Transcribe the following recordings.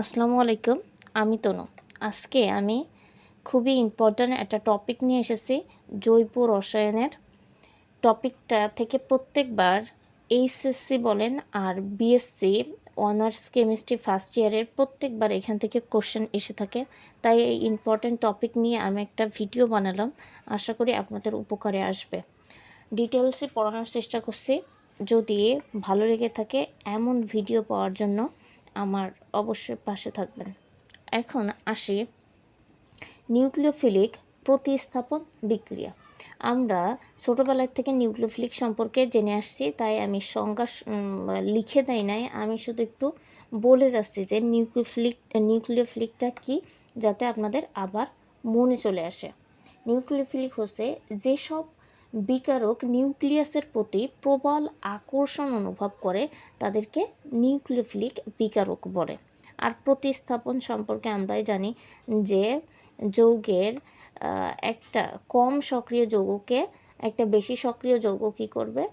আসসালামু আলাইকুম, আমি তনু। আজকে আমি খুবই ইম্পর্ট্যান্ট একটা টপিক নিয়ে এসেছি, জৈব রসায়নের টপিকটা থেকে প্রত্যেকবার এইচএসসি বলেন আর বিএসসি অনার্স কেমিস্ট্রি ফার্স্ট ইয়ারের প্রত্যেকবার এখান থেকে কোশ্চেন এসে থাকে। তাই এই ইম্পর্ট্যান্ট টপিক নিয়ে আমি একটা ভিডিও বানালাম। আশা করি আপনাদের উপকারে আসবে। ডিটেলসে পড়ানোর চেষ্টা করছি। যদি ভালো লেগে থাকে এমন ভিডিও পাওয়ার জন্য আমার অবশ্যই পাশে থাকবেন। এখন আসি নিউক্লিওফিলিক প্রতিস্থাপন বিক্রিয়া। আমরা ছোটোবেলার থেকে নিউক্লিওফিলিক সম্পর্কে জেনে আসছি, তাই আমি সংজ্ঞা লিখে দেয় নাই। আমি শুধু একটু বলে যাচ্ছি যে নিউক্লিওফিলিক, নিউক্লিওফিলিকটা কি, যাতে আপনাদের আবার মনে চলে আসে। নিউক্লিওফিলিক হচ্ছে যেসব বিকারক নিউক্লিয়াসের প্রতি প্রবল আকর্ষণ অনুভব করে তাদেরকে নিউক্লিওফিলিক বিকারক বলে। আর প্রতিস্থাপন সম্পর্কে আমরাই জানি যে যৌগের একটা কম সক্রিয় যৌগকে, একটা বেশি সক্রিয় যৌগ কী করবে?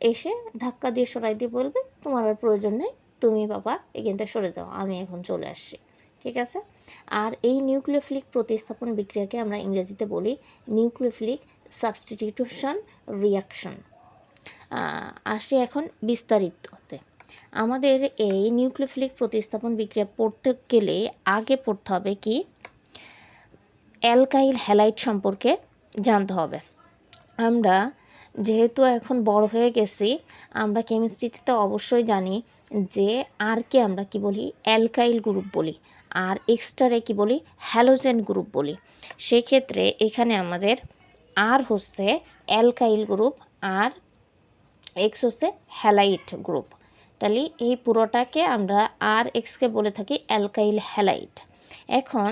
এসে ধাক্কা দিয়ে সরাই দিয়ে বলবে, তোমার আর প্রয়োজন নেই, তুমি বাবা, এখান থেকে সরে যাও, আমি এখন চলে আসছি। ঠিক আছে? আর এই নিউক্লিওফিলিক প্রতিস্থাপন বিক্রিয়াকে আমরা ইংরেজিতে বলি নিউক্লিওফিলিক সাবস্টিটিউশন রিয়াকশন আসি এখন বিস্তারিততে। আমাদের এই নিউক্লিফিলিক প্রতিস্থাপন বিক্রিয়া পড়তে গেলে আগে পড়তে হবে কি? অ্যালকাইল হ্যালাইট সম্পর্কে জানতে হবে। আমরা যেহেতু এখন বড় হয়ে গেছি, আমরা কেমিস্ট্রিতে তো অবশ্যই জানি যে আরকে আমরা কি বলি? অ্যালকাইল গ্রুপ বলি। আর এক্সট্রারে কি বলি? হ্যালোজেন গ্রুপ বলি। সেক্ষেত্রে এখানে আমাদের আর হচ্ছে অ্যালকাইল গ্রুপ আর এক্স হচ্ছে হ্যালাইট গ্রুপ। তাহলে এই পুরোটাকে আমরা আর এক্সকে বলে থাকি অ্যালকাইল হ্যালাইট। এখন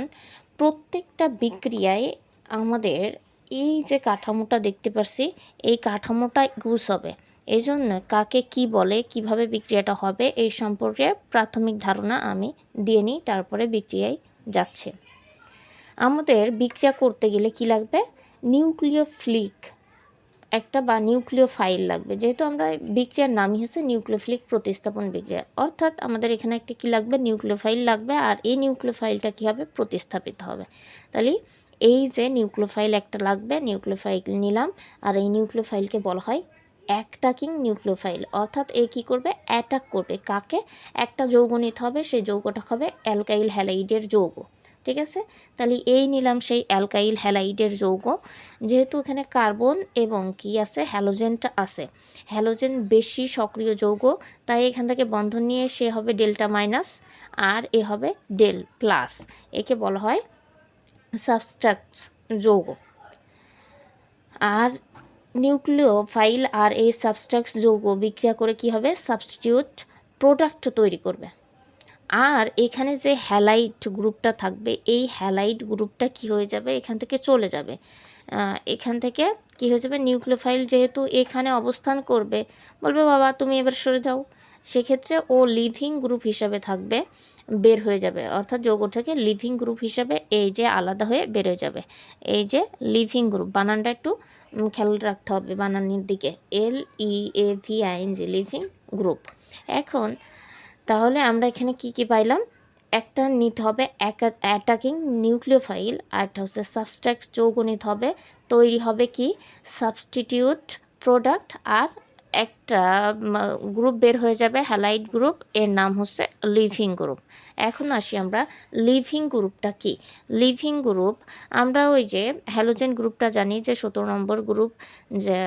প্রত্যেকটা বিক্রিয়ায় আমাদের এই যে কাঠামোটা দেখতে পাচ্ছি এই কাঠামোটা ইউজ হবে। এই জন্য কাকে কি বলে, কীভাবে বিক্রিয়াটা হবে, এই সম্পর্কে প্রাথমিক ধারণা আমি দিয়ে নিই, তারপরে বিক্রিয়ায় যাচ্ছে। আমাদের বিক্রিয়া করতে গেলে কি লাগবে? নিউক্লিওফিলিক একটা বা নিউক্লিও ফাইল লাগবে। যেহেতু আমরা বিক্রিয়ার নামই হচ্ছে নিউক্লিওফিলিক প্রতিস্থাপন বিক্রিয়া। অর্থাৎ আমাদের এখানে একটা কি লাগবে? নিউক্লিও ফাইল লাগবে আর এই নিউক্লিও ফাইলটা কী হবে? প্রতিস্থাপিত হবে। তাহলে এই যে নিউক্লিও ফাইল একটা লাগবে নিউক্লিও ফাইল নিলাম আর এই নিউক্লিও ফাইলকে বলা হয় অ্যাটাকিং নিউক্লিওফাইল অর্থাৎ এ কী করবে? অ্যাটাক করবে। কাকে? একটা যৌগ নিতে হবে, সেই যৌগটা হবে অ্যালকাইল হ্যালাইডের যৌগ। ঠিক আছে? তাহলে এই নিলাম সেই অ্যালকাইল হ্যালাইডের যৌগ। যেহেতু এখানে কার্বন এবং কি আছে? হ্যালোজেনটা আছে। হ্যালোজেন বেশি সক্রিয় যৌগ, তাই এখান থেকে বন্ধন নিয়ে সে হবে ডেল্টা মাইনাস আর এ হবে ডেল প্লাস। একে বলা হয় সাবস্ট্রাক্ট যৌগ। আর নিউক্লিওফাইল আর এই সাবস্ট্রাক্ট যৌগ বিক্রিয়া করে কি হবে? সাবস্টিটিউট প্রোডাক্ট তৈরি করবে। আর এখানে যে হ্যালাইট গ্রুপটা থাকবে, এই হ্যালাইট গ্রুপটা কি হয়ে যাবে? এখান থেকে চলে যাবে। এখান থেকে কি হয়ে যাবে? নিউক্লিওফাইল যেহেতু এখানে অবস্থান করবে, বলবে, বাবা, তুমি এবার সরে যাও। সেক্ষেত্রে ও লিভিং গ্রুপ হিসাবে থাকবে, বের হয়ে যাবে। অর্থাৎ যৌগ থেকে লিভিং গ্রুপ হিসাবে এই যে আলাদা হয়ে বের হয়ে যাবে। এই যে লিভিং গ্রুপ বানানটা একটু খেয়াল রাখতে হবে বানানের দিকে। L E A V I N G leaving group এখন তাহলে আমরা এখানে কি কি পাইলাম? একটা নিতে হবে অ্যাটাকিং নিউক্লিওফাইল আর একটা হচ্ছে যৌগ নিতে হবে। তৈরি হবে কি? সাবস্টিটিউট প্রোডাক্ট আর একটা গ্রুপ বের হয়ে যাবে হ্যালাইট গ্রুপ এর নাম হচ্ছে লিভিং গ্রুপ এখন আসি আমরা লিভিং গ্রুপটা কি? লিভিং গ্রুপ আমরা ওই যে হ্যালোজেন গ্রুপটা জানি, যে সতেরো নম্বর গ্রুপ যে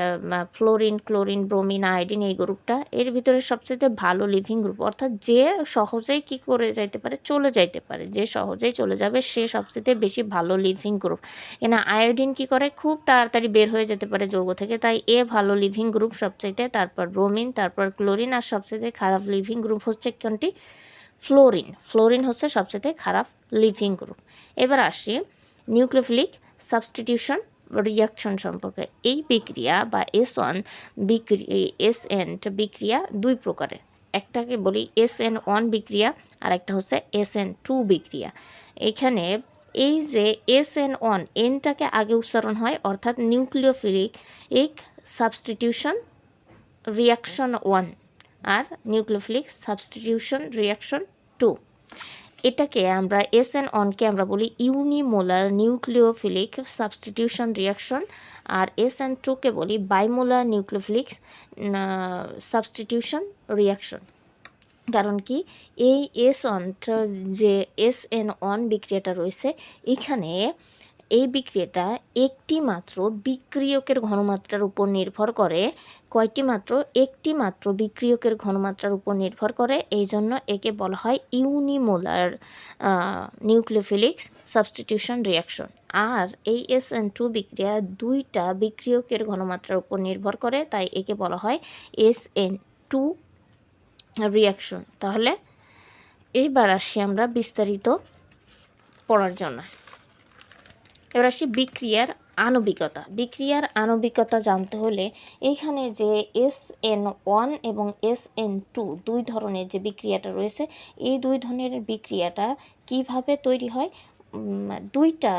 ফ্লোরিন ক্লোরিন ব্রোমিন আয়োডিন এই গ্রুপটা এর ভিতরে সবচেয়ে ভালো লিভিং গ্রুপ অর্থাৎ যে সহজেই কি করে যাইতে পারে, চলে যাইতে পারে, যে সহজেই চলে যাবে, সে সবচেয়ে বেশি ভালো লিভিং গ্রুপ এনা আয়োডিন কি করে? খুব তাড়াতাড়ি বের হয়ে যেতে পারে যৌগ থেকে, তাই এ ভালো লিভিং গ্রুপ সবচাইতে, তারপর ব্রোমিন তারপর ক্লোরিন আর সবচেয়ে খারাপ লিভিং গ্রুপ হচ্ছে কোনটি? ফ্লোরিন ফ্লোরিন হচ্ছে সবচেয়ে খারাপ লিভিং গ্রুপ এবার আসি নিউক্লিওফিলিক সাবস্টিটিউশন রিয়াকশন সম্পর্কে। এই বিক্রিয়া বা এস ওয়ান বিক্রি এস এন বিক্রিয়া দুই প্রকারের। একটাকে বলি এস এন ওয়ান বিক্রিয়া আর একটা হচ্ছে এস এন টু বিক্রিয়া। এখানে এই যে এস এন ওয়ান এনটাকে আগে উচ্চারণ হয়, অর্থাৎ নিউক্লিওফিলিক এক সাবস্টিটিউশন রিয়াকশন ওয়ান আর নিউক্লিওফিলিক সাবস্টিটিউশন রিয়াকশন টু এটাকে আমরা এস এন অনকে আমরা বলি ইউনিমোলার নিউক্লিওফিলিক সাবস্টিটিউশন রিয়াকশন আর এস এন টুকে বলি বাইমোলার নিউক্লিওফিলিক সাবস্টিটিউশন রিয়াকশন কারণ কি? এই এস অনটা যে এস এন অন বিক্রিয়াটা রয়েছে, এখানে এই বিক্রিয়াটা একটি মাত্র বিক্রিয়কের ঘনমাত্রার উপর নির্ভর করে। কয়টি মাত্র? একটি মাত্র বিক্রিয়কের ঘনমাত্রার উপর নির্ভর করে। এই জন্য একে বলা হয় ইউনিমোলার নিউক্লিওফিলিক্স সাবস্টিটিউশন রিয়াকশন আর এই এস এন টু বিক্রিয়া দুইটা বিক্রিয়কের ঘনমাত্রার উপর নির্ভর করে, তাই একে বলা হয় এস এন টু রিয়াকশন তাহলে এইবার আসি আমরা বিস্তারিত পড়ার জন্য। এবার আসি বিক্রিয়ার আণবিকতা। বিক্রিয়ার আণবিকতা জানতে হলে এইখানে যে এস এন ওয়ান এবং এস এন টু দুই ধরনের যে বিক্রিয়াটা রয়েছে, এই দুই ধরনের বিক্রিয়াটা কীভাবে তৈরি হয়? দুইটা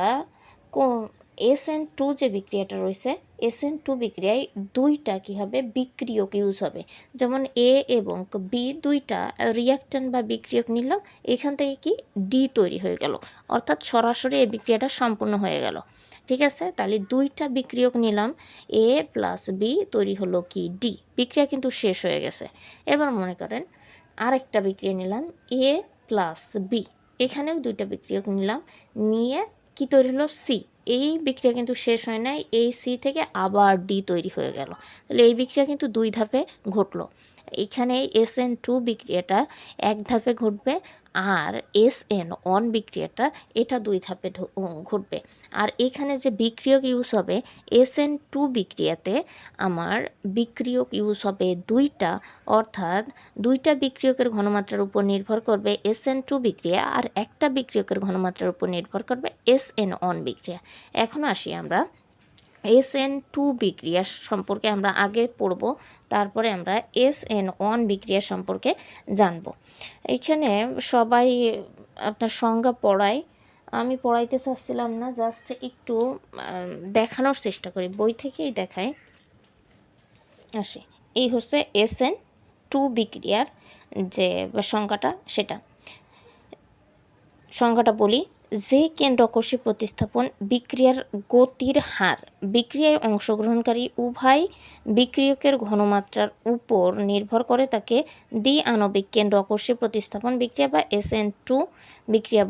এস এন টু যে বিক্রিয়াটা রয়েছে এস এন টু বিক্রিয়ায় দুইটা কী হবে? বিক্রিয়ক ইউজ হবে। যেমন এ এবং বি দুইটা রিয়াক্ট্যান্ট বা বিক্রিয়ক নিলাম, এখান থেকে কি? ডি তৈরি হয়ে গেল। অর্থাৎ সরাসরি এই বিক্রিয়াটা সম্পূর্ণ হয়ে গেল। ঠিক আছে? তাহলে দুইটা বিক্রিয়ক নিলাম। এ প্লাস বি তৈরি হলো কি? ডি বিক্রিয়া কিন্তু শেষ হয়ে গেছে। এবার মনে করেন আরেকটা বিক্রিয়া নিলাম। এ প্লাস বি এখানেও দুইটা বিক্রিয়ক নিলাম। নিয়ে কি তৈরি হলো? সি এই বিক্রিয়া কিন্তু শেষ হয় নাই, এই সি থেকে আবার ডি তৈরি হয়ে গেল। তাহলে এই বিক্রিয়া কিন্তু দুই ধাপে ঘটলো। এখানে এস এন টু বিক্রিয়াটা এক ধাপে ঘটবে আর এস এন অন বিক্রিয়াটা এটা দুই ধাপে ঘটবে। আর এখানে যে বিক্রিয়ক ইউজ হবে এস এন টু বিক্রিয়াতে আমার বিক্রিয়ক ইউজ হবে দুইটা, অর্থাৎ দুইটা বিক্রিয়কের ঘনমাত্রার উপর নির্ভর করবে এস এন টু বিক্রিয়া আর একটা বিক্রিয়কের ঘনমাত্রার উপর নির্ভর করবে এস এন অন বিক্রিয়া। এখন আসি আমরা এস এন টু বিক্রিয়া সম্পর্কে আমরা আগে পড়ব, তারপরে আমরা এস এন ওয়ান বিক্রিয়া সম্পর্কে জানব। এখানে সবাই আপনার সংজ্ঞা পড়ায়। আমি পড়াইতে চাচ্ছিলাম না, জাস্ট একটু দেখানোর চেষ্টা করি। বই থেকেই দেখাই। আসে। এই হচ্ছে এস এন টু বিক্রিয়ার যে সংখ্যাটা সেটা। সংখ্যাটা বলি। যে কেন্দ্রকোষী প্রতিস্থাপন বিক্রিয়ার গতির হার, বিক্রিয়ায় অংশগ্রহণকারী উভয় বিক্রিয়কের ঘনমাত্রার উপর নির্ভর করে তাকে দ্বি আণবিক কেন্দ্রকোষী প্রতিস্থাপন বিক্রিয়া বা এস টু বিক্রিয়া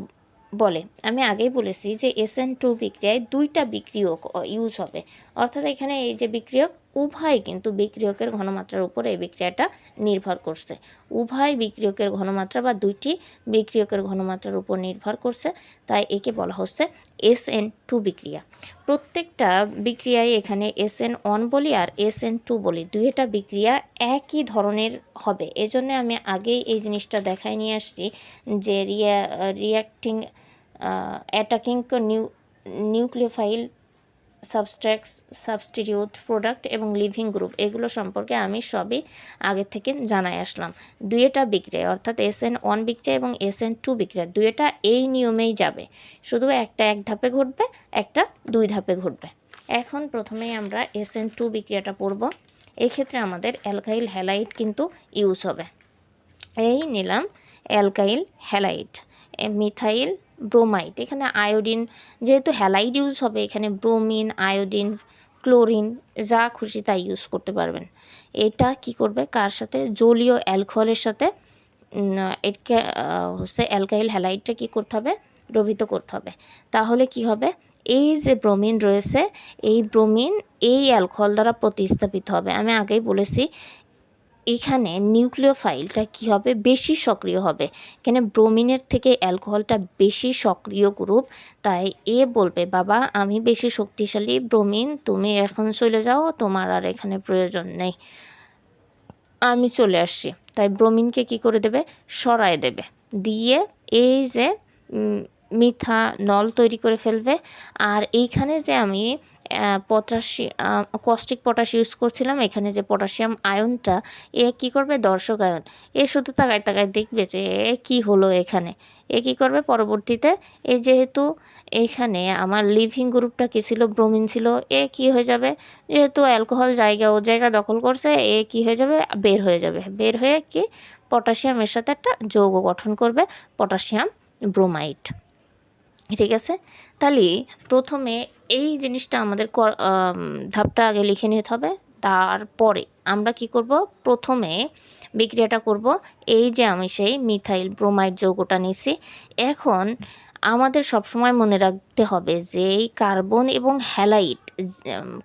বলে। আমি আগেই বলেছি যে এস টু বিক্রিয়ায় দুইটা বিক্রিয়ক ইউজ হবে। অর্থাৎ এখানে এই যে বিক্রিয়ক উভয় কিন্তু বিক্রিয়কের ঘনমাত্রার উপর এই বিক্রিয়াটা নির্ভর করছে। উভয় বিক্রিয়কের ঘনমাত্রা বা দুইটি বিক্রিয়কের ঘনমাত্রার উপর নির্ভর করছে, তাই একে বলা হচ্ছে এস এন টু বিক্রিয়া। প্রত্যেকটা বিক্রিয়ায় এখানে এস এন ওয়ান বলি আর এস এন টু বলি, দুইটা বিক্রিয়া একই ধরনের হবে। এজন্য আমি আগেই এই জিনিসটা দেখায় নিয়ে আসছি যে Riya, reacting attacking new nucleophile substrates substitute product এবং লিভিং গ্রুপ এগুলো সম্পর্কে আমি সবই আগে থেকে জানাই আসলাম। দুইটা বিক্রিয়া, অর্থাৎ এস এন ওয়ান বিক্রিয়া এবং এস এন টু বিক্রিয়া, দুইটা এই নিয়মেই যাবে। শুধু একটা এক ধাপে ঘটবে, একটা দুই ধাপে ঘটবে। এখন প্রথমেই আমরা এস এন টু বিক্রিয়াটা পড়ব। এক্ষেত্রে আমাদের অ্যালকাইল হ্যালাইট কিন্তু ইউজ হবে। এই নিলাম অ্যালকাইল হ্যালাইট মিথাইল ব্রোমাইড এখানে আয়োডিন যেহেতু হ্যালাইড ইউজ হবে, এখানে ব্রোমিন আয়োডিন ক্লোরিন যা খুশি তাই ইউজ করতে পারবেন। এটা কি করবে? কার সাথে? জলীয় অ্যালকোহলের সাথে এটাকে হচ্ছে অ্যালকাইল হ্যালাইডটা কী করতে হবে? দ্রবীত করতে হবে। তাহলে কি হবে? এই যে ব্রোমিন রয়েছে, এই ব্রোমিন এই অ্যালকোহল দ্বারা প্রতিস্থাপিত হবে। আমি আগেই বলেছি এখানে নিউক্লিওফাইলটা কি হবে? বেশি সক্রিয় হবে। এখানে ব্রোমিনের থেকে অ্যালকোহলটা বেশি সক্রিয় গ্রুপ। তাই এ বলবে, বাবা, আমি বেশি শক্তিশালী ব্রোমিন, তুমি এখন চলে যাও, তোমার আর এখানে প্রয়োজন নেই। আমি চলে আসছি। তাই ব্রোমিনকে কি করে দেবে? সরায় দেবে। দিয়ে এই যে মিথা নল তৈরি করে ফেলবে। আর এইখানে যে আমি পটাশি কস্টিক পটাশ ইউজ করছিলাম। এখানে যে পটাশিয়াম আয়নটা, এ কি করবে? দর্শক আয়ন। এ শুধু তাকায় তাকায় দেখবে যে এ কী হলো এখানে। এ কী করবে? পরবর্তীতে এ যেহেতু এখানে আমার লিভিং গ্রুপটা কী ছিল? ব্রোমিন ছিল। এ কি হয়ে যাবে? যেহেতু অ্যালকোহল জায়গা ও জায়গা দখল করছে, এ কি হয়ে যাবে? বের হয়ে যাবে। বের হয়ে কি? পটাশিয়ামের সাথে একটা যৌগ গঠন করবে, পটাশিয়াম ব্রোমাইড ঠিক আছে? তাহলে প্রথমে এই জিনিসটা আমাদের ধাপটা আগে লিখে নিতে হবে। তারপরে আমরা কি করব? প্রথমে বিক্রিয়াটা করব। এই যে আমি সেই মিথাইল ব্রোমাইড যৌগটা নিছি এখন আমাদের সবসময় মনে রাখতে হবে যে এই কার্বন এবং হ্যালাইট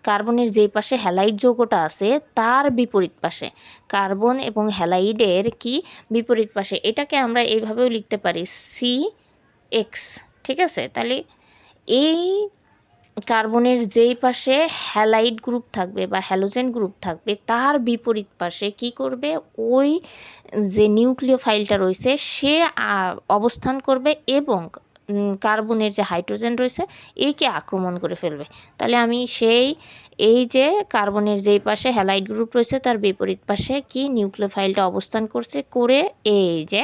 কার্বনের যেই পাশে হ্যালাইট যৌগটা আছে, তার বিপরীত পাশে। কার্বন এবং হ্যালাইডের কি বিপরীত পাশে? এটাকে আমরা এইভাবেও লিখতে পারি সি এক্স ঠিক আছে? তাহলে এই কার্বনের যেই পাশে হ্যালাইড গ্রুপ থাকবে বা হ্যালোজেন গ্রুপ থাকবে, তার বিপরীত পাশে কি করবে? ওই যে নিউক্লিও ফাইলটা রয়েছে, সে অবস্থান করবে এবং কার্বনের যে হাইড্রোজেন রয়েছে, একে আক্রমণ করে ফেলবে। তাহলে আমি সেই, এই যে কার্বনের যেই পাশে হ্যালাইড গ্রুপ রয়েছে, তার বিপরীত পাশে কি নিউক্লিয় ফাইলটা অবস্থান করছে, করে এই যে,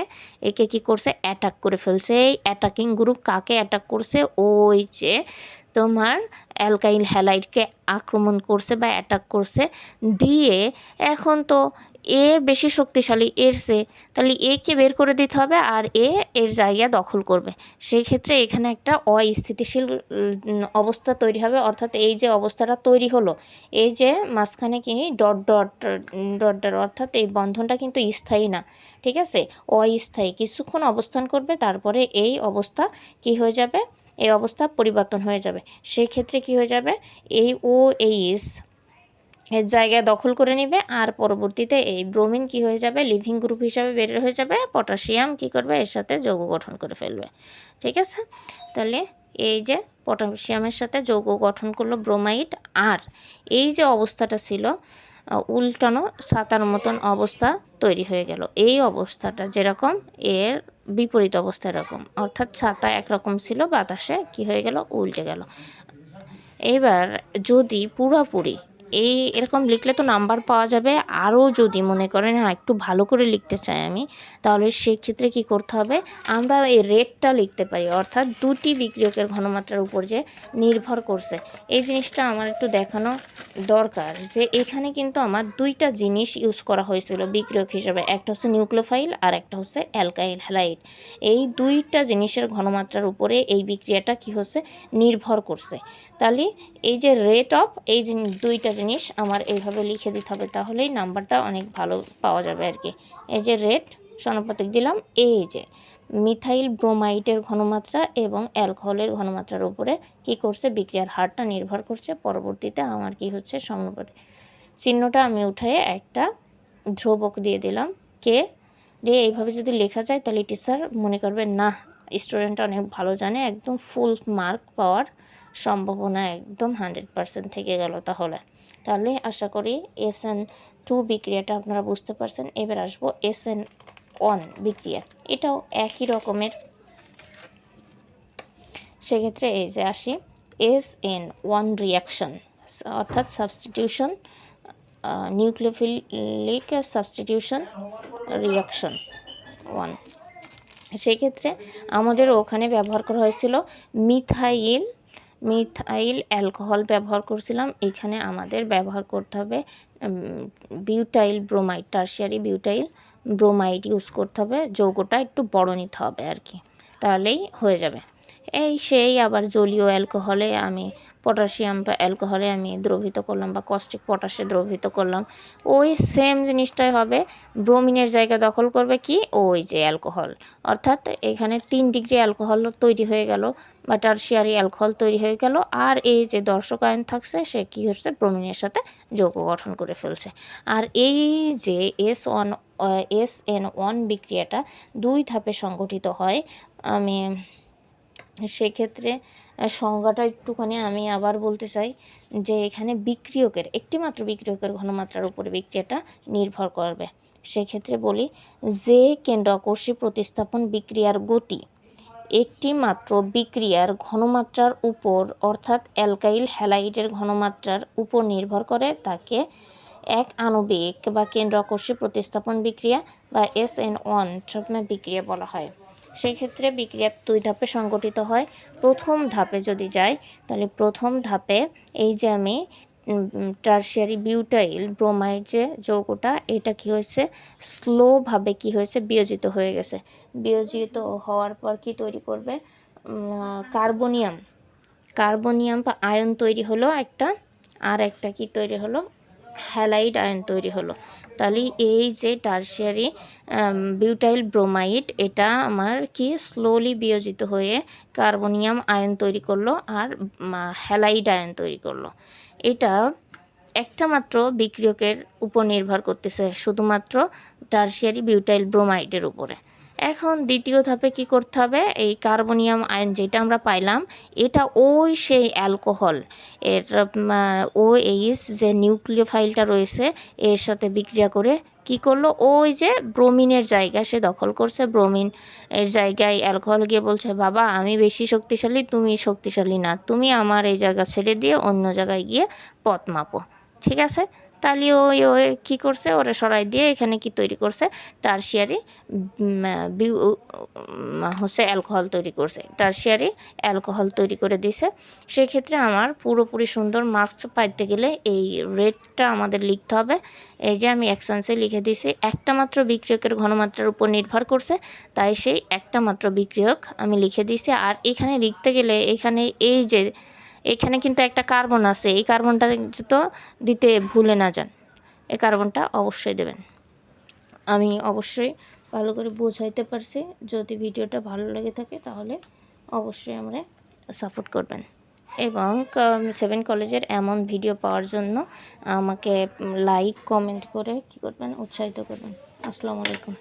একে কি করছে অ্যাটাক করে ফেলছে। এই অ্যাটাকিং গ্রুপ কাকে অ্যাটাক করছে? ওই যে তোমার অ্যালকাইল হ্যালাইডকে আক্রমণ করছে বা অ্যাটাক করছে। দিয়ে এখন তো এ বেশি শক্তিশালী, এর সে, তাহলে একে বের করে দিতে হবে আর এ এর জায়গা দখল করবে। সেই ক্ষেত্রে এখানে একটা অস্থিতিশীল অবস্থা তৈরি হবে। অর্থাৎ এই যে অবস্থাটা তৈরি হলো, এই যে মাঝখানে কি ডট ডট ডট ডট, অর্থাৎ এই বন্ধনটা কিন্তু স্থায়ী না, ঠিক আছে? অস্থায়ী। কিছুক্ষণ অবস্থান করবে, তারপরে এই অবস্থা কি হয়ে যাবে? এই অবস্থা পরিবর্তন হয়ে যাবে। সেই ক্ষেত্রে কি হয়ে যাবে? এই ও এইস এর জায়গায় দখল করে নেবে। আর পরবর্তীতে এই ব্রোমিন কি হয়ে যাবে? লিভিং গ্রুপ হিসাবে বের হয়ে যাবে। পটাশিয়াম কি করবে? এর সাথে যৌগ গঠন করে ফেলবে। ঠিক আছে? তাহলে এই যে পটাশিয়ামের সাথে যৌগ গঠন করল ব্রোমাইড আর এই যে অবস্থাটা ছিল উল্টানো ছাতার মতন অবস্থা তৈরি হয়ে গেল। এই অবস্থাটা যেরকম, এর বিপরীত অবস্থা এরকম। অর্থাৎ ছাতা একরকম ছিল, বাতাসে কি হয়ে গেল? উল্টে গেল। এবার যদি পুরোপুরি এই এরকম লিখলে তো নাম্বার পাওয়া যাবে। আরও যদি মনে করেন হ্যাঁ একটু ভালো করে লিখতে চাই আমি, তাহলে সেক্ষেত্রে কি করতে হবে? আমরা এই রেটটা লিখতে পারি, অর্থাৎ দুটি বিক্রিয়কের ঘনমাত্রার উপর যে নির্ভর করছে। এই জিনিসটা আমার একটু দেখানো দরকার যে এখানে কিন্তু আমার দুইটা জিনিস ইউজ করা হয়েছিল বিক্রিয়ক হিসেবে, একটা হচ্ছে নিউক্লিওফাইল আর একটা হচ্ছে অ্যালকাইল হ্যালাইড। এই দুইটা জিনিসের ঘনমাত্রার উপরে এই বিক্রিয়াটা কি হচ্ছে? নির্ভর করছে। তাহলে এই যে রেট অফ এই দুইটা জিনিস আমার এইভাবে লিখে দিতে হবে, তাহলেই নাম্বারটা অনেক ভালো পাওয়া যাবে আর কি। এই যে রেট সমানুপাতিক দিলাম। এই যে, মিথাইল ব্রোমাইডের ঘনমাত্রা এবং অ্যালকোহলের ঘনমাত্রার উপরে কি করছে, বিক্রিয়ার হারটা নির্ভর করছে। পরবর্তীতে আমার কি হচ্ছে সমানুপাতিক চিহ্নটা আমি উঠে একটা ধ্রুবক দিয়ে দিলাম। কে? দিয়ে এইভাবে যদি লেখা যায়, তাহলে টিচার মনে করবে না স্টুডেন্ট অনেক ভালো জানে, একদম ফুল মার্ক পাওয়ার সম্ভাবনা একদম হান্ড্রেড পার্সেন্ট থেকে গেল তাহলে। তাহলে আশা করি এস এন টু বিক্রিয়াটা আপনারা বুঝতে পারছেন। এবার আসব এস এন ওয়ান বিক্রিয়া। এটাও একই রকমের। সেক্ষেত্রে এই যে আসি, এস এন ওয়ান রিয়াকশন অর্থাৎ substitution nucleophilic substitution reaction one সেক্ষেত্রে আমাদের ওখানে ব্যবহার করা হয়েছিল মিথাইল মিথাইল অ্যালকোহল ব্যবহার করছিলাম। এখানে আমাদের ব্যবহার করতে হবে butyl bromide tertiary butyl bromide use করতে হবে। যৌগটা একটু বড় নিতে হবে আর কি তাহলেই হয়ে যাবে। এই সেই আবার জলীয় অ্যালকোহলে আমি পটাশিয়াম বা অ্যালকোহলে আমি দ্রবিত করলাম বা কস্টিক পটাশে দ্রবিত করলাম। ওই সেম জিনিসটাই হবে ব্রোমিনের জায়গা দখল করবে কি? ওই যে অ্যালকোহল। অর্থাৎ এখানে তিন ডিগ্রি অ্যালকোহল তৈরি হয়ে গেল বা টার্সিয়ারি অ্যালকোহল তৈরি হয়ে গেল। আর এই যে দর্শক আয়ন থাকছে, সে কী হচ্ছে? ব্রোমিনের সাথে যৌগ গঠন করে ফেলছে। আর এই যে S one S N one বিক্রিয়াটা দুই ধাপে সংগঠিত হয়, আমি সেক্ষেত্রে সংজ্ঞাটা একটুখানি আমি আবার বলতে চাই যে এখানে বিক্রিয়কের একটি মাত্র বিক্রিয়কের ঘনমাত্রার উপরে বিক্রিয়াটা নির্ভর করবে। সেক্ষেত্রে বলি যে কেন্দ্রাকর্ষী প্রতিস্থাপন বিক্রিয়ার গতি একটি মাত্র বিক্রিয়ার ঘনমাত্রার উপর, অর্থাৎ অ্যালকাইল হ্যালাইডের ঘনমাত্রার উপর নির্ভর করে তাকে এক আণবিক বা কেন্দ্রাকর্ষী প্রতিস্থাপন বিক্রিয়া বা এস এন ওয়ান বিক্রিয়া বলা হয়। সেই ক্ষেত্রে বিক্রিয়া দুই ধাপে সংগঠিত হয়। প্রথম ধাপে যদি যাই, তাহলে প্রথম ধাপে এই যে আমি টার্সিয়ারি বিউটাইল ব্রোমাইড যে যৌগটা, এটা কি হয়েছে? স্লোভাবে কি হয়েছে? বিয়োজিত হয়ে গেছে। বিয়োজিত হওয়ার পর কি তৈরি করবে? কার্বোনিয়াম কার্বনিয়াম বা আয়ন তৈরি হলো একটা, আর একটা কি তৈরি হলো? হ্যালাইড আয়ন তৈরি হলো। তাহলে এই যে টার্সিয়ারি বিউটাইল ব্রোমাইড এটা আমার কি স্লোলি বিয়োজিত হয়ে কার্বোনিয়াম আয়ন তৈরি করল আর হ্যালাইড আয়ন তৈরি করল। এটা একটা মাত্র বিক্রিয়কের উপর নির্ভর করতেছে, শুধুমাত্র টার্সিয়ারি বিউটাইল ব্রোমাইডের উপরে। এখন দ্বিতীয় ধাপে কি করতে হবে? এই কার্বনিয়াম আয়ন যেটা আমরা পাইলাম, এটা ওই সেই অ্যালকোহল। এর ও এইস যে নিউক্লিয় ফাইলটা রয়েছে, এর সাথে বিক্রিয়া করে কি করল? ওই যে ব্রোমিনের জায়গা সে দখল করছে, ব্রোমিন এর জায়গায় অ্যালকোহল গিয়ে বলছে, বাবা, আমি বেশি শক্তিশালী, তুমি শক্তিশালী না। তুমি আমার এই জায়গা ছেড়ে দিয়ে অন্য জায়গায় গিয়ে পথ মাপো। ঠিক আছে? তাহলে ওই ওই কী করছে? ওরা সরাই দিয়ে এখানে কি তৈরি করছে? টার্সিয়ারি হচ্ছে অ্যালকোহল তৈরি করছে। টার্সিয়ারি অ্যালকোহল তৈরি করে দিছে। সেক্ষেত্রে আমার পুরোপুরি সুন্দর মার্কস পাইতে গেলে এই রেটটা আমাদের লিখতে হবে। এই যে আমি অ্যাকশানসে লিখে দিয়েছি, একটা মাত্র বিক্রিয়কের ঘনমাত্রার উপর নির্ভর করছে, তাই সেই একটা মাত্র বিক্রিয়ক আমি লিখে দিয়েছি। আর এখানে লিখতে গেলে এখানে এই যে এখানে কিন্তু একটা কার্বন আছে, এই কার্বনটা তো দিতে ভুলে না যান। এই কার্বনটা অবশ্যই দেবেন। আমি অবশ্যই ভালো করে বোঝাইতে পারছি। যদি ভিডিওটা ভালো লেগে থাকে তাহলে অবশ্যই আমরা সাপোর্ট করবেন। এবং সেভেন কলেজের এমন ভিডিও পাওয়ার জন্য আমাকে লাইক, কমেন্ট করে কী করবেন, উৎসাহিত করবেন। আসসালামু আলাইকুম।